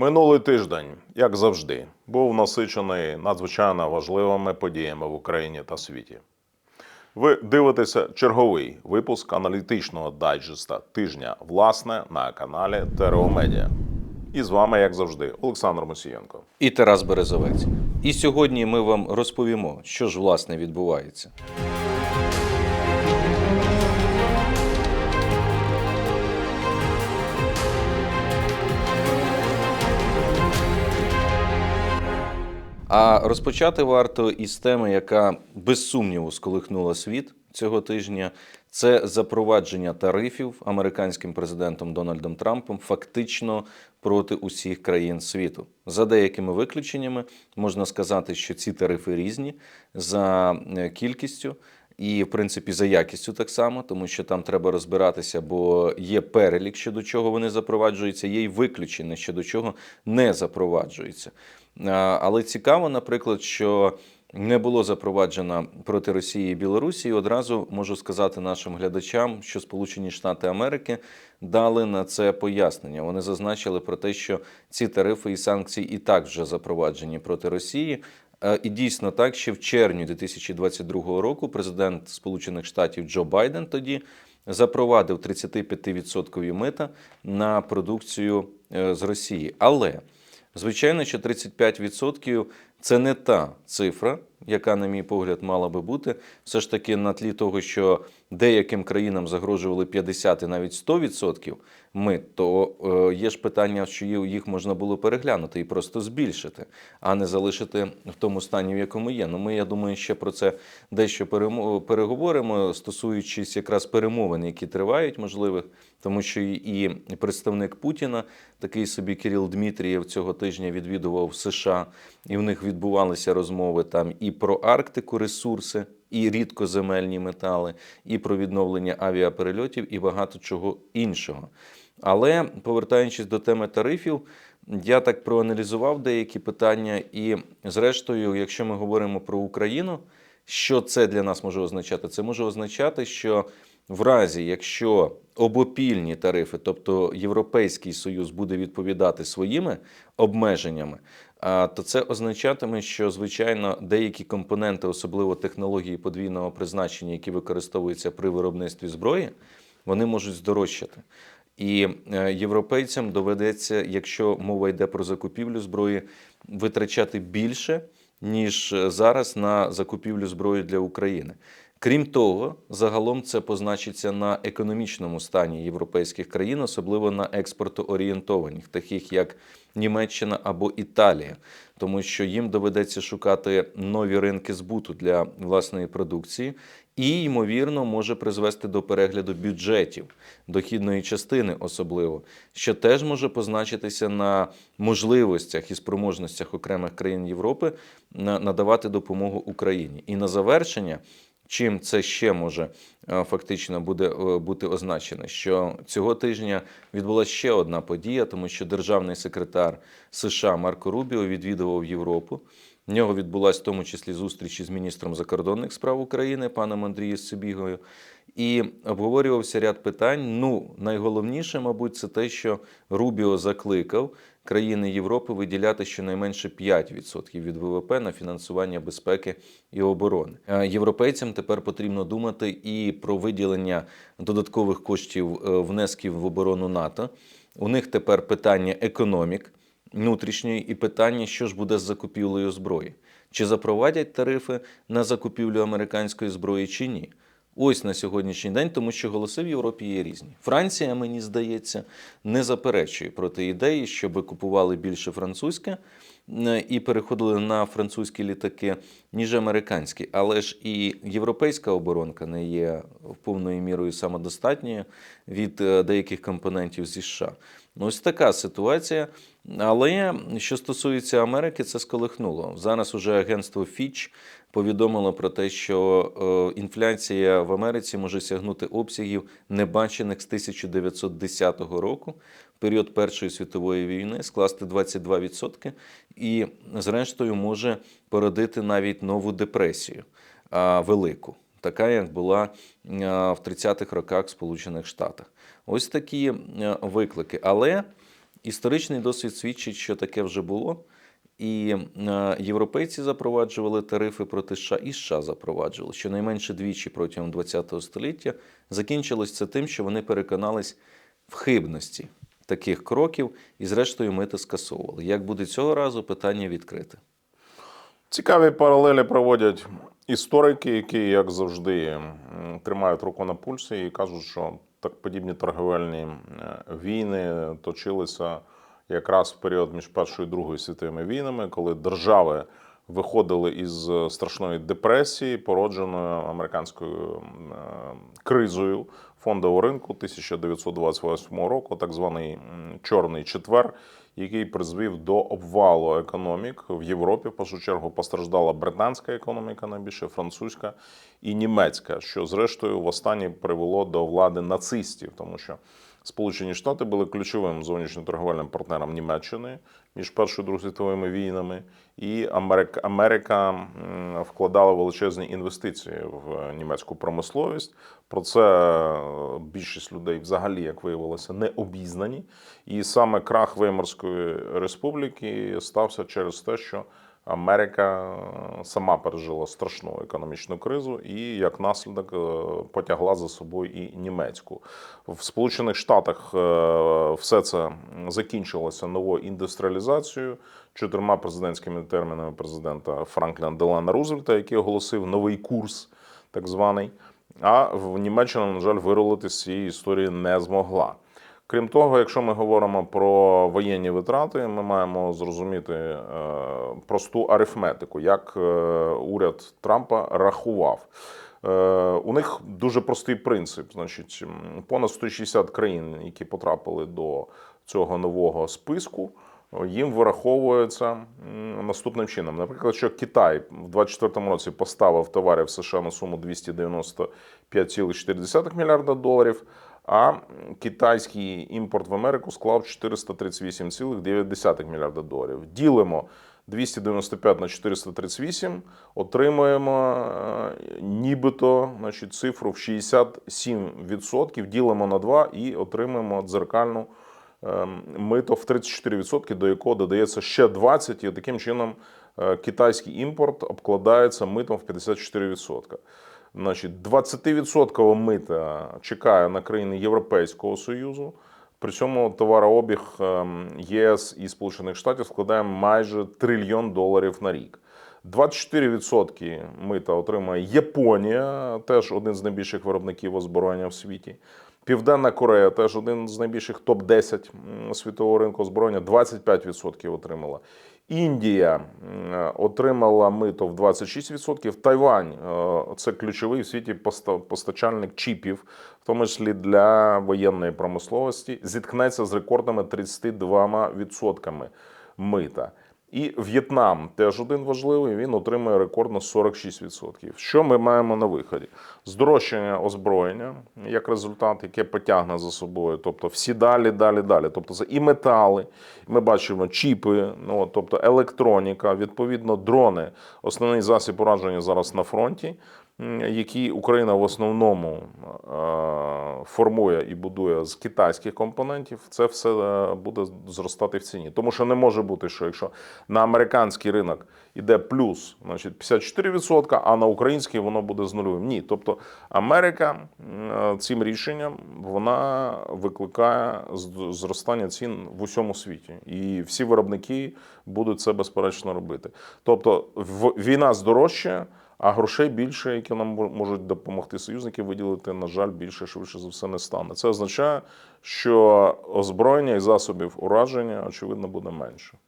Минулий тиждень, як завжди, був насичений надзвичайно важливими подіями в Україні та світі. Ви дивитеся черговий випуск аналітичного дайджеста тижня власне на каналі Медіа. І з вами, як завжди, Олександр Мосієнко. і Тарас Березовець. І сьогодні ми вам розповімо, що ж власне відбувається. А розпочати варто із теми, яка без сумніву сколихнула світ цього тижня. Це запровадження тарифів американським президентом Дональдом Трампом фактично проти усіх країн світу. За деякими виключеннями можна сказати, що ці тарифи різні за е, кількістю. І, в принципі, за якістю так само, тому що там треба розбиратися, бо є перелік, щодо чого вони запроваджуються, є й виключення, щодо чого не запроваджуються. Але цікаво, наприклад, що не було запроваджено проти Росії і Білорусі. І одразу можу сказати нашим глядачам, що Сполучені Штати Америки дали на це пояснення. Вони зазначили про те, що ці тарифи і санкції і так вже запроваджені проти Росії. Е, І дійсно так, ще в червні 2022 року президент Сполучених Штатів Джо Байден тоді запровадив 35% мита на продукцію е, з Росії. Але звичайно, що 35% це не та цифра, яка, на мій погляд, мала би бути. Все ж таки, на тлі того, що деяким країнам загрожували 50 і навіть 100% мит, то е, є ж питання, що їх можна було переглянути і просто збільшити, а не залишити в тому стані, в якому є. Ну, ми, я думаю, ще про це дещо переговоримо, стосуючись якраз перемовин, які тривають, можливих, тому що і представник Путіна, такий собі Кирил Дмитрієв, цього тижня відвідував США, і в них відбувалися розмови там і про Арктику, ресурси, і рідкоземельні метали, і про відновлення авіаперельотів, і багато чого іншого. Але повертаючись до теми тарифів, я так проаналізував деякі питання, і зрештою, якщо ми говоримо про Україну, що це для нас може означати? Це може означати, що в разі, якщо обопільні тарифи, тобто Європейський Союз буде відповідати своїми обмеженнями, то це означатиме, що звичайно деякі компоненти, особливо технології подвійного призначення, які використовуються при виробництві зброї, вони можуть здорожчати. І е, європейцям доведеться, якщо мова йде про закупівлю зброї, витрачати більше, ніж е, зараз на закупівлю зброї для України. Крім того, загалом це позначиться на економічному стані європейських країн, особливо на експортоорієнтованих, таких як Німеччина або Італія, тому що їм доведеться шукати нові ринки збуту для власної продукції, і, ймовірно, може призвести до перегляду бюджетів, дохідної частини особливо, що теж може позначитися на можливостях і спроможностях окремих країн Європи надавати допомогу Україні. І на завершення. Чим це ще може е, фактично буде е, бути означено? Що цього тижня відбулася ще одна подія, тому що державний секретар США Марко Рубіо відвідував Європу. В нього відбулася в тому числі зустріч із міністром закордонних справ України паном Андрієм Сибігою. І обговорювався ряд питань. Ну, найголовніше, мабуть, це те, що Рубіо закликав країни Європи виділяти щонайменше 5% від ВВП на фінансування безпеки і оборони. Е, Європейцям тепер потрібно думати і про виділення додаткових коштів е, внесків в оборону НАТО. У них тепер питання економік внутрішньої і питання, що ж буде з закупівлею зброї. Чи запровадять тарифи на закупівлю американської зброї, чи ні? Ось на сьогоднішній день, тому що голоси в Європі є різні. Франція, мені здається, не заперечує проти ідеї, щоб купували більше французьке і переходили на французькі літаки, ніж американські. Але ж і європейська оборонка не є повною мірою самодостатньою від е, деяких компонентів зі США. Ось така ситуація. Але що стосується Америки, це сколихнуло. Зараз уже агентство Fitch повідомило про те, що е, інфляція в Америці може сягнути обсягів небачених з 1910 року, період Першої світової війни, скласти 22%, і, зрештою, може породити навіть нову депресію велику. Така, як була в 30-х роках в Сполучених Штатах. Ось такі е, виклики. Але Історичний досвід свідчить, що таке вже було. І е, європейці запроваджували тарифи проти США, і США запроваджували. Щонайменше двічі протягом ХХ століття закінчилось це тим, що вони переконались в хибності таких кроків і, зрештою, мити скасовували. Як буде цього разу, питання відкрите. Цікаві паралелі проводять історики, які, як завжди, тримають руку на пульсі і кажуть, що так подібні торговельні війни точилися якраз в період між Першою і Другою світовими війнами, коли держави виходили із страшної депресії, породженої американською е, кризою фондового ринку 1928 року, так званий Чорний четвер, який призвів до обвалу економік в Європі. В першу чергу постраждала британська економіка, найбільше французька і німецька, що зрештою в останній привело до влади нацистів, тому що Сполучені Штати були ключовим зовнішньоторговельним партнером Німеччини між Першою і Другою світовими війнами, і Америка, Америка вкладала величезні інвестиції в німецьку промисловість. Про це е, більшість людей взагалі, як виявилося, не обізнані. І саме крах Веймарської республіки стався через те, що Америка е, сама пережила страшну економічну кризу і як наслідок е, потягла за собою і німецьку. В Сполучених Штатах е, все це закінчилося новою індустріалізацією, чотирма президентськими термінами президента Франкліна Делана Рузвельта, який оголосив новий курс, так званий. А в Німеччина, на жаль, вирулити з цієї історії не змогла. Крім того, якщо ми говоримо про воєнні витрати, ми маємо зрозуміти е, просту арифметику, як е, уряд Трампа рахував. Е, У них дуже простий принцип. Значить, понад 160 країн, які потрапили до цього нового списку, їм вираховується наступним чином. Наприклад, що Китай в 2024 році поставив товарів США на суму 295,4 мільярда доларів. А китайський імпорт в Америку склав 438,9 мільярда доларів. Ділимо 295 на 438, отримуємо е, нібито значить, цифру в 67%, ділимо на 2 і отримуємо дзеркальну ем, мито в 34%, до якого додається ще 20%, і таким чином е, китайський імпорт обкладається митом в 54%. Значить, 20% мита чекає на країни Європейського Союзу. При цьому товарообіг ем, ЄС і Сполучених Штатів складає майже трильйон доларів на рік. 24% мита отримає Японія, теж один з найбільших виробників озброєння в світі. Південна Корея теж один з найбільших топ-10 світового ринку озброєння, 25% отримала. Індія отримала мито в 26%. Тайвань е, це ключовий в світі поста- постачальник чіпів, в тому числі для воєнної промисловості, зіткнеться з рекордами 32% мита. І В'єтнам теж один важливий. Він отримує рекордно 46%. Що ми маємо на виході? Здорожчання озброєння як результат, яке потягне за собою, тобто всі далі, далі, далі. Тобто це і метали. Ми бачимо чіпи, ну тобто електроніка, відповідно, дрони. Основний засіб ураження зараз на фронті, які Україна в основному е, формує і будує з китайських компонентів. Це все е, буде зростати в ціні. Тому що не може бути, що якщо на американський ринок іде плюс, значить 54%, а на український воно буде з нульовим. Ні, тобто Америка цим рішенням вона викликає зростання цін в усьому світі, і всі виробники будуть це безперечно робити. Тобто, війна здорожчає. А грошей більше, які нам можуть допомогти союзники виділити, на жаль, більше швидше за все не стане. Це означає, що озброєння і засобів ураження, очевидно, буде менше.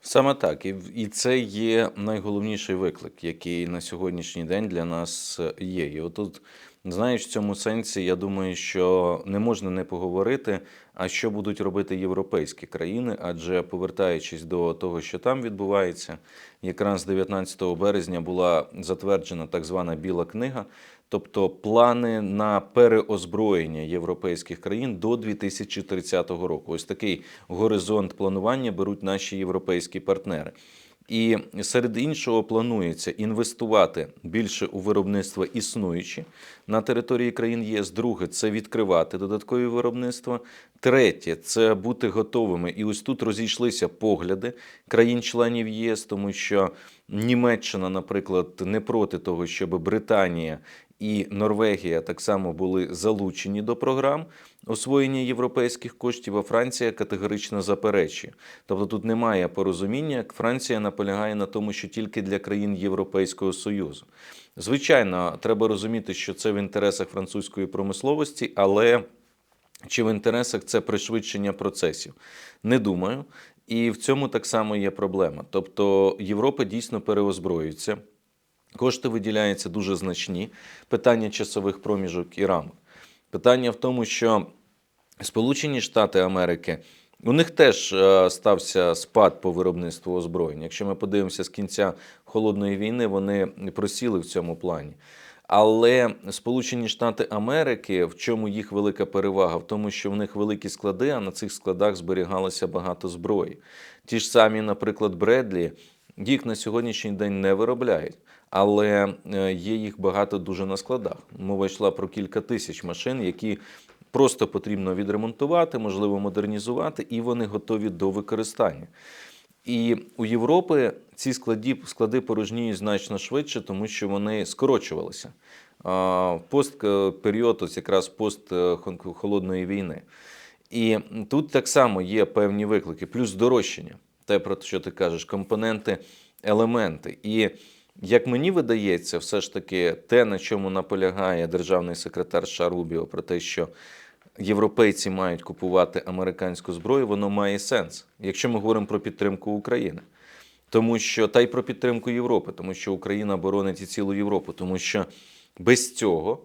Саме так, і, і це є найголовніший виклик, який на сьогоднішній день для нас є. І отут, знаєш, в цьому сенсі я думаю, що не можна не поговорити, а що будуть робити європейські країни, адже повертаючись до того, що там відбувається, якраз 19 березня була затверджена так звана Біла книга, тобто плани на переозброєння європейських країн до 2030 року. Ось такий горизонт планування беруть наші європейські партнери. І серед іншого планується інвестувати більше у виробництво існуючі на території країн ЄС. Друге це відкривати додаткові виробництва. Третє це бути готовими. І ось тут розійшлися погляди країн-членів ЄС, тому що Німеччина, наприклад, не проти того, щоб Британія і Норвегія так само були залучені до програм освоєння європейських коштів, а Франція категорично заперечує. Тобто тут немає порозуміння. як Франція наполягає на тому, що тільки для країн Європейського Союзу. Звичайно, треба розуміти, що це в інтересах французької промисловості, але чи в інтересах це пришвидшення процесів? Не думаю. І в цьому так само є проблема. Тобто Європа дійсно переозброюється. Кошти виділяються дуже значні. Питання часових проміжок і рамок. Питання в тому, що Сполучені Штати Америки. У них теж е, стався спад по виробництву озброєнь. Якщо ми подивимося з кінця холодної війни, вони просіли в цьому плані. Але Сполучені Штати Америки, в чому їх велика перевага? В тому, що в них великі склади, а на цих складах зберігалося багато зброї. Ті ж самі, наприклад, Бредлі, їх на сьогоднішній день не виробляють, але е, є їх багато дуже на складах. Мова йшла про кілька тисяч машин, які просто потрібно відремонтувати, можливо, модернізувати, і вони готові до використання. І у Європи ці складі, склади порожніють значно швидше, тому що вони скорочувалися. Пост е, період, ось якраз пост е, холодної війни. І тут так само є певні виклики, плюс дорожчання, те, про що ти кажеш, компоненти, елементи. І як мені видається, все ж таки те, на чому наполягає державний секретар США Рубіо, про те, що європейці мають купувати американську зброю, воно має сенс, якщо ми говоримо про підтримку України. Тому що та й про підтримку Європи, тому що Україна боронить і цілу Європу, тому що без цього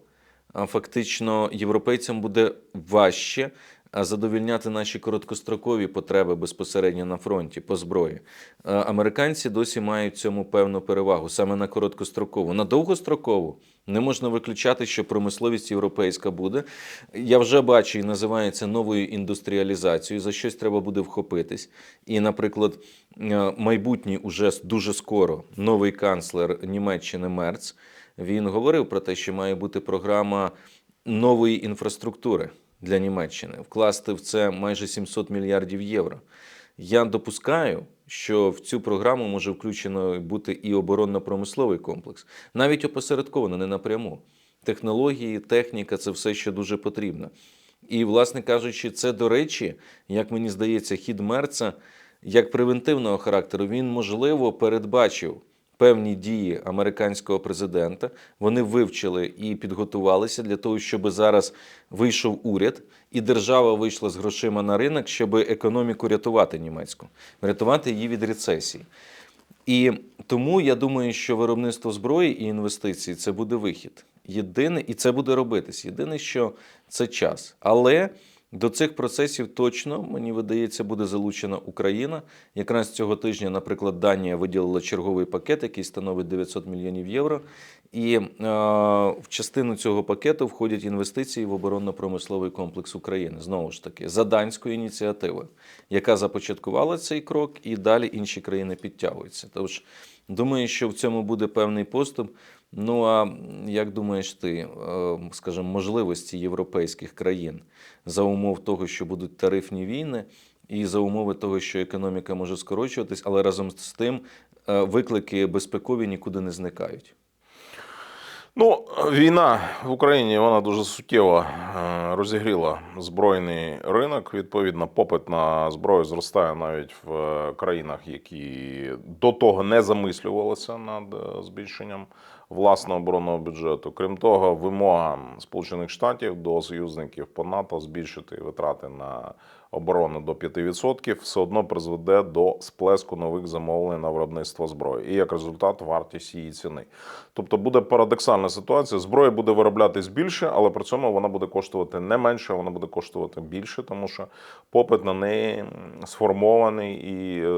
фактично європейцям буде важче а, задовільняти наші короткострокові потреби безпосередньо на фронті по зброї. Американці досі мають цьому певну перевагу саме на короткострокову. На довгострокову не можна виключати, що промисловість європейська буде. Я вже бачу і називається новою індустріалізацією. За щось треба буде вхопитись. І, наприклад, е, майбутній уже дуже скоро новий канцлер Німеччини Мерц. Він говорив про те, що має бути програма нової інфраструктури для Німеччини, вкласти в це майже 700 мільярдів євро. Я допускаю, що в цю програму може включено бути і оборонно-промисловий комплекс, навіть опосередковано, не напряму. Технології, техніка це все, що дуже потрібно. І, власне кажучи, це, до речі, як мені здається, хід Мерца як превентивного характеру, він, можливо, передбачив певні дії американського президента. Вони вивчили і підготувалися для того, щоб зараз вийшов уряд, і держава вийшла з грошима на ринок, щоб економіку рятувати німецьку, врятувати її від рецесії. І тому я думаю, що виробництво зброї і інвестиції це буде вихід. Єдине, і це буде робитись. Єдине, що це час. Але до цих процесів точно, мені видається, буде залучена Україна. Якраз цього тижня, наприклад, Данія виділила черговий пакет, який становить 900 мільйонів євро. І е, в частину цього пакету входять інвестиції в оборонно-промисловий комплекс України. Знову ж таки, за данською ініціативою, яка започаткувала цей крок, і далі інші країни підтягуються. Тож думаю, що в цьому буде певний поступ. Ну а як думаєш ти, е, скажімо, можливості європейських країн за умов того, що будуть тарифні війни, і за умови того, що економіка може скорочуватись, але разом з тим е, виклики безпекові нікуди не зникають. Ну, війна в Україні вона дуже суттєво е, розігріла збройний ринок. Відповідно, попит на зброю зростає навіть в країнах, які до того не замислювалися над збільшенням власного оборонного бюджету. Крім того, вимога Сполучених Штатів до союзників по НАТО збільшити витрати на оборону до 5% все одно призведе до сплеску нових замовлень на виробництво зброї. І як результат вартість її ціни.Тобто буде парадоксальна ситуація. Зброя буде вироблятись більше, але при цьому вона буде коштувати не менше, вона буде коштувати більше, тому що попит на неї сформований і е,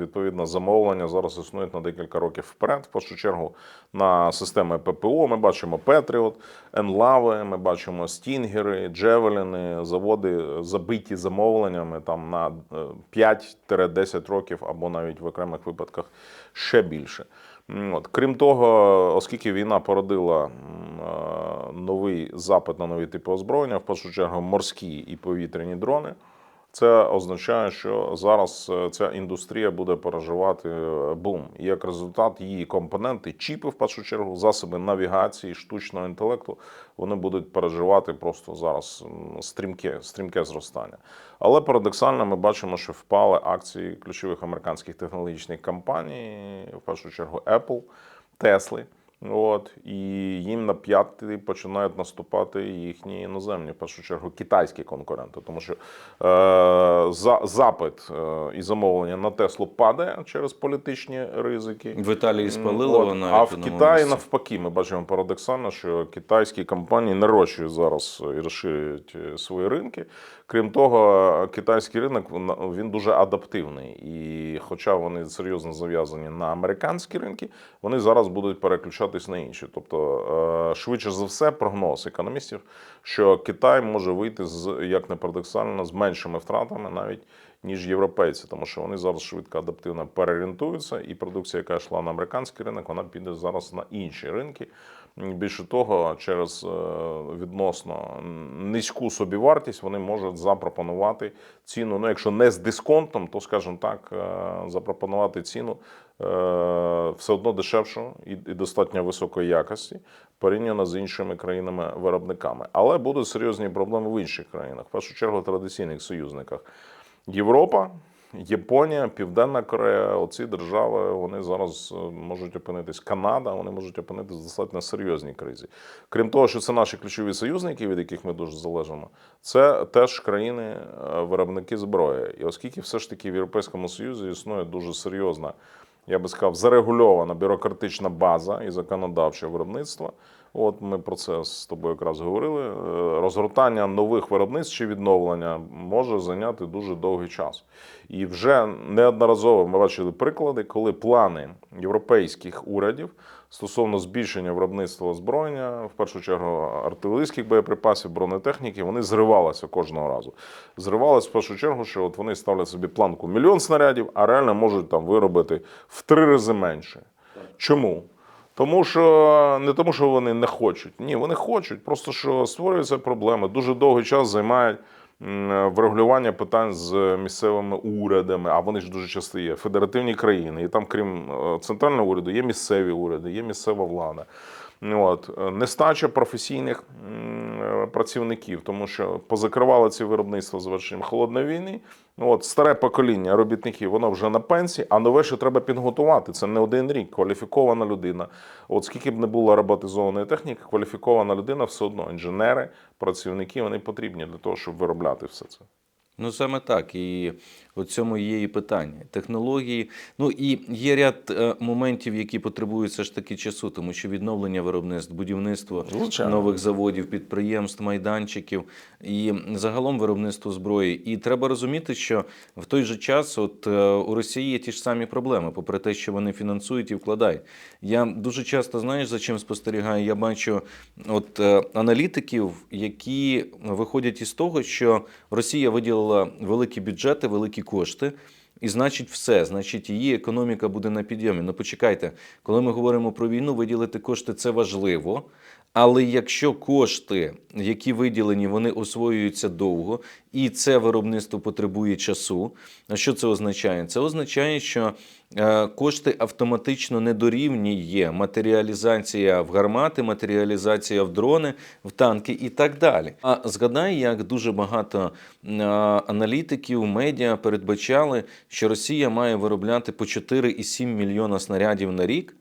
відповідно замовлення зараз існують на декілька років вперед. В першу чергу на системи ППО ми бачимо Петріот, Енлави, ми бачимо Стінгери, Джевеліни, заводи забиті замовлення. Замовленнями там на е, 5-10 років, або навіть в окремих випадках ще більше. От. Крім того, оскільки війна породила е, новий запит на нові типи озброєння, в першу чергу морські і повітряні дрони. Це означає, що зараз е, ця індустрія буде переживати е, бум. І як результат, її компоненти, чіпи, в першу чергу, засоби навігації, штучного інтелекту, вони будуть переживати просто зараз стрімке, стрімке зростання. Але парадоксально ми бачимо, що впали акції ключових американських технологічних компаній, в першу чергу Apple, Tesla. От і їм на п'яти починають наступати їхні іноземні, в першу чергу, китайські конкуренти, тому що е, за запит е, і замовлення на Теслу падає через політичні ризики. В Італії спалили От, вона а в Китаї навпаки, ми бачимо парадоксально, що китайські компанії нарощують зараз і розширюють е, свої ринки. Крім того, китайський ринок він дуже адаптивний. І хоча вони серйозно зав'язані на американські ринки, вони зараз будуть переключатись на інші. Тобто, е, швидше за все, прогноз економістів, що Китай може вийти з як не парадоксально з меншими втратами навіть. Ніж європейці, тому що вони зараз швидко адаптивно переорієнтуються, і продукція, яка йшла на американський ринок, вона піде зараз на інші ринки. Більше того, через е, відносно низьку собівартість вони можуть запропонувати ціну. Ну, якщо не з дисконтом, то скажімо так, е, запропонувати ціну е, все одно дешевшу і достатньо високої якості порівняно з іншими країнами-виробниками. Але будуть серйозні проблеми в інших країнах, в першу чергу традиційних союзниках. Європа, Японія, Південна Корея, оці держави вони зараз е, можуть опинитись. Канада, вони можуть опинитись в достатньо серйозній кризі. Крім того, що це наші ключові союзники, від яких ми дуже залежимо, це теж країни-виробники зброї. І оскільки все ж таки в Європейському Союзі існує дуже серйозна, я би сказав, зарегульована бюрократична база і законодавче виробництво. От ми про це з тобою якраз говорили. Е, Розгортання нових виробництв чи відновлення може зайняти дуже довгий час. І вже неодноразово ми бачили приклади, коли плани європейських урядів стосовно збільшення виробництва озброєння, в першу чергу артилерійських боєприпасів, бронетехніки, вони зривалися кожного разу. Зривалися в першу чергу, що от вони ставлять собі планку мільйон снарядів, а реально можуть там виробити в три рази менше. Чому? Тому що не тому, що вони не хочуть. Ні, вони хочуть. Просто що створюються проблеми. Дуже довгий час займають врегулювання питань з місцевими урядами, а вони ж дуже часто є федеративні країни. І там, крім е, центрального уряду, є місцеві уряди, є місцева влада. От нестача професійних працівників, тому що позакривали ці виробництва з холодної війни. От старе покоління робітників, воно вже на пенсії, а нове ще треба підготувати. Це не один рік. Кваліфікована людина. От скільки б не було роботизованої техніки, кваліфікована людина все одно. Інженери, працівники вони потрібні для того, щоб виробляти все це. Ну саме так. І у цьому є і питання. Технології. Ну і є ряд е, моментів, які потребують все ж таки часу, тому що відновлення виробництв, будівництво Звичайно. нових заводів, підприємств, майданчиків і загалом виробництво зброї. І треба розуміти, що в той же час, от е, у Росії є ті ж самі проблеми, попри те, що вони фінансують і вкладають. Я дуже часто знаєш за чим спостерігаю. Я бачу от е, аналітиків, які виходять із того, що Росія виділила великі бюджети, великі кошти. І значить, все, значить, її економіка буде на підйомі. Ну почекайте, коли ми говоримо про війну, виділити кошти це важливо. Але якщо кошти, які виділені, вони освоюються довго, і це виробництво потребує часу, а що це означає? Це означає, що е, кошти автоматично не дорівнює матеріалізація в гармати, матеріалізація в дрони, в танки і так далі. А згадай, як дуже багато е, аналітиків, медіа передбачали, що Росія має виробляти по 4,7 мільйона снарядів на рік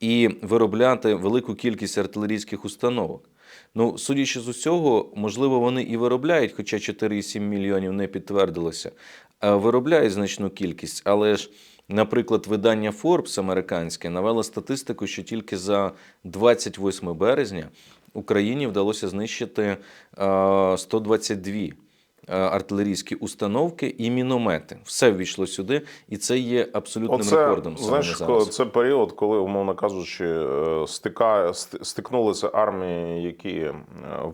і виробляти велику кількість артилерійських установок. Ну, судячи з усього, можливо, вони і виробляють, хоча 4,7 мільйонів не підтвердилося, виробляють значну кількість. Але ж, наприклад, видання Forbes американське навело статистику, що тільки за 28 березня Україні вдалося знищити е, 122 е, артилерійські установки і міномети. Все ввійшло сюди, і це є абсолютним Оце, рекордом. знаєш, зараз. це період, коли, умовно кажучи, е, стика, стикнулися армії, які е,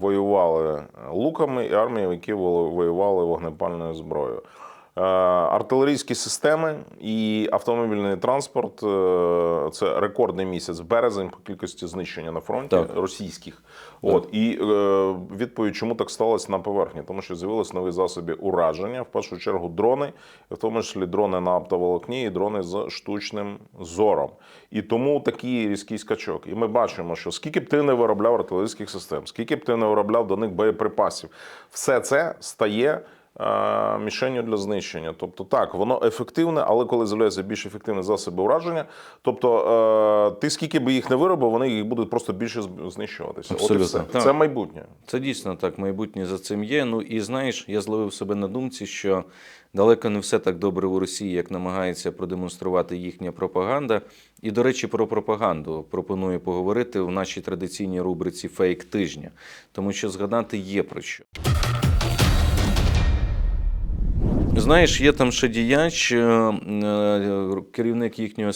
воювали луками, і армії, які во- воювали вогнепальною зброєю. Е, Артилерійські системи і автомобільний транспорт е, це рекордний місяць березень по кількості знищення на фронті Так. російських. От і е, відповідь, чому так сталося на поверхні, тому що з'явились нові засоби ураження, в першу чергу дрони, в тому числі дрони на оптоволокні і дрони з штучним зором. І тому такий різкий скачок. І ми бачимо, що скільки б ти не виробляв артилерійських систем, скільки б ти не виробляв до них боєприпасів, все це стає. Е, Мішенню для знищення, тобто так, воно ефективне, але коли з'являються більш ефективні засоби ураження, тобто е, ти скільки би їх не виробив, вони їх будуть просто більше знищуватися. От і все. так. Це майбутнє. Це дійсно так, майбутнє за цим є. Ну і знаєш, я зловив себе на думці, що далеко не все так добре у Росії, як намагається продемонструвати їхня пропаганда. І, до речі, про пропаганду пропоную поговорити в нашій традиційній рубриці Фейк тижня, тому що згадати є про що. Знаєш, є там ще діяч, е, е, керівник їхнього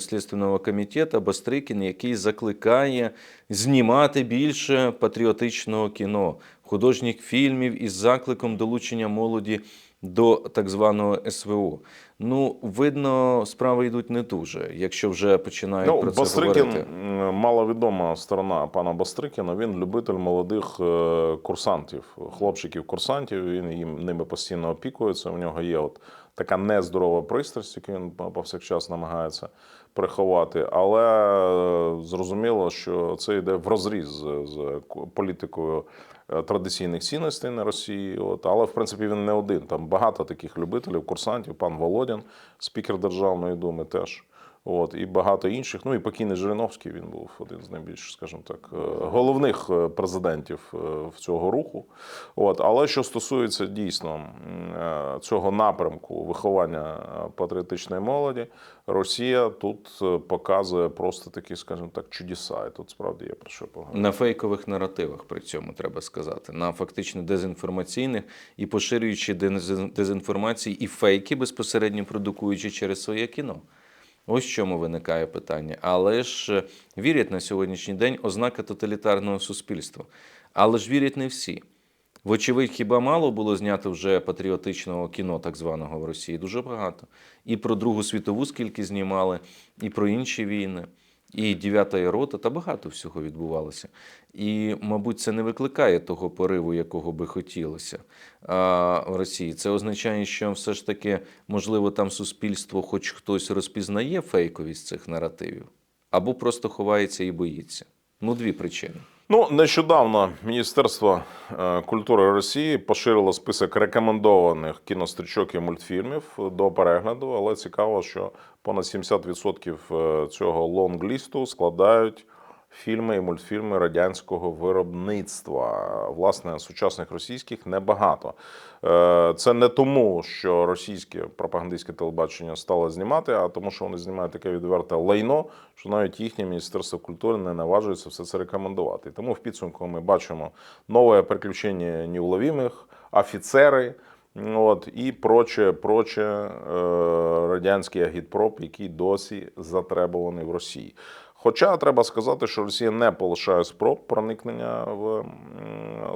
слідственного комітету Бастрикін, який закликає знімати більше патріотичного кіно, художніх фільмів із закликом долучення молоді до так званого СВО. Ну, видно, справи йдуть не дуже, якщо вже починають Ну, про це Бастрикін, говорити. маловідома сторона пана Бастрикіна. Він любитель молодих е, курсантів, хлопчиків-курсантів. Він їм ними постійно опікується. У нього є от така нездорова пристрасть, яку він повсякчас намагається приховати. Але е, зрозуміло, що це йде в розріз з, з політикою. е, Традиційних цінностей на Росії, от але в принципі він не один. Там багато таких любителів, курсантів. Пан Володін, спікер Державної думи, теж От, і багато інших. Ну і покійний Жириновський він був один з найбільш, скажімо так, е, головних е, президентів е, в цього руху. От, але що стосується дійсно цього напрямку виховання патріотичної молоді, Росія тут показує просто такі, скажімо так, чудеса. І тут справді є про що поговорити. На фейкових наративах при цьому треба сказати, на фактично дезінформаційних і поширюючи дезінформації і фейки, безпосередньо продукуючи через своє кіно. Ось чому виникає питання. Але ж е, вірять на сьогоднішній день ознака тоталітарного суспільства. Але ж вірять не всі. Вочевидь, хіба мало було знято вже патріотичного кіно, так званого в Росії? Дуже багато. І про Другу світову скільки знімали, і про інші війни, і дев'ята рота, та багато всього відбувалося. І, мабуть, це не викликає того пориву, якого би хотілося а, в Росії. Це означає, що все ж таки, можливо, там суспільство, хоч хтось розпізнає фейковість цих наративів, або просто ховається і боїться. Ну, дві причини. Ну, нещодавно Міністерство е, культури Росії поширило список рекомендованих кінострічок і мультфільмів до перегляду, але цікаво, що понад 70% цього цього лонглісту складають фільми і мультфільми радянського виробництва. Власне, сучасних російських небагато. Е, Це не тому, що російське пропагандистське телебачення стало знімати, а тому, що вони знімають таке відверте лайно, що навіть їхнє міністерство культури не наважується все це рекомендувати. Тому в підсумку ми бачимо нове приключення неуловимих, офіцери. От і проче, проче е, радянський агітпроп, який досі затребуваний в Росії. Хоча треба сказати, що Росія не полишає спроб проникнення в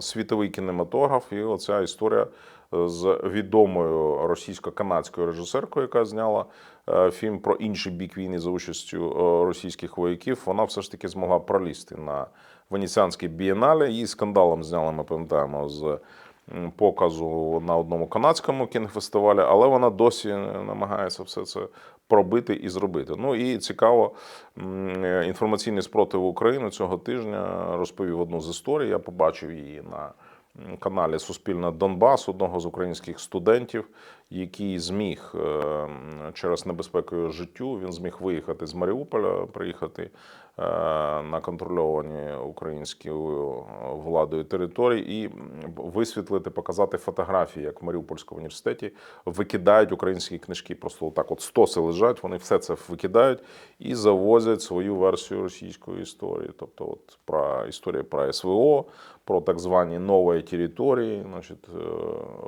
світовий кінематограф, і оця історія з відомою російсько-канадською режисеркою, яка зняла е, фільм про інший бік війни за участю е, російських вояків, вона все ж таки змогла пролізти на Венеціанській бієналі. Її скандалом зняли, ми пам'ятаємо, з показу на одному канадському кінофестивалі, але вона досі намагається все це пробити і зробити. Ну і цікаво, е, інформаційний спротив України цього тижня розповів одну з історій. Я побачив її на каналі Суспільне Донбас, одного з українських студентів, який зміг е, через небезпеку життю, він зміг виїхати з Маріуполя, приїхати е, на контрольовані українською владою території і висвітлити, показати фотографії, як в Маріупольському університеті викидають українські книжки. Просто отак, от стоси лежать, вони все це викидають і завозять свою версію російської історії. Тобто, от про історію про СВО, про так звані нові території, значить, е,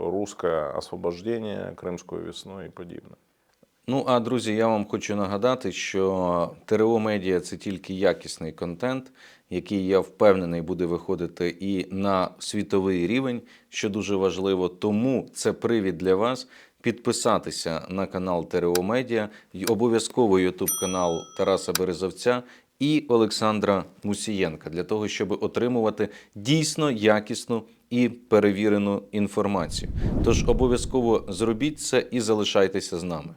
русське освобождення, Кримською весною і подібне. Ну а друзі, я вам хочу нагадати, що ТРО Медіа це тільки якісний контент, який я впевнений буде виходити і на світовий рівень, що дуже важливо. Тому це привід для вас підписатися на канал ТРО Медіа, обов'язково Ютуб канал Тараса Березовця і Олександра Мусієнка для того, щоб отримувати дійсно якісну і перевірену інформацію. Тож обов'язково зробіть це і залишайтеся з нами.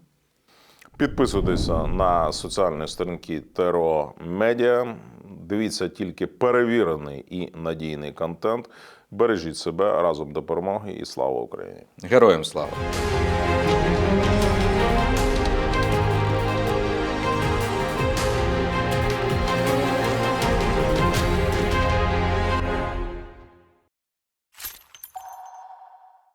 Підписуйтеся на соціальні сторінки Теро Медіа. Дивіться тільки перевірений і надійний контент. Бережіть себе разом до перемоги і слава Україні! Героям слава!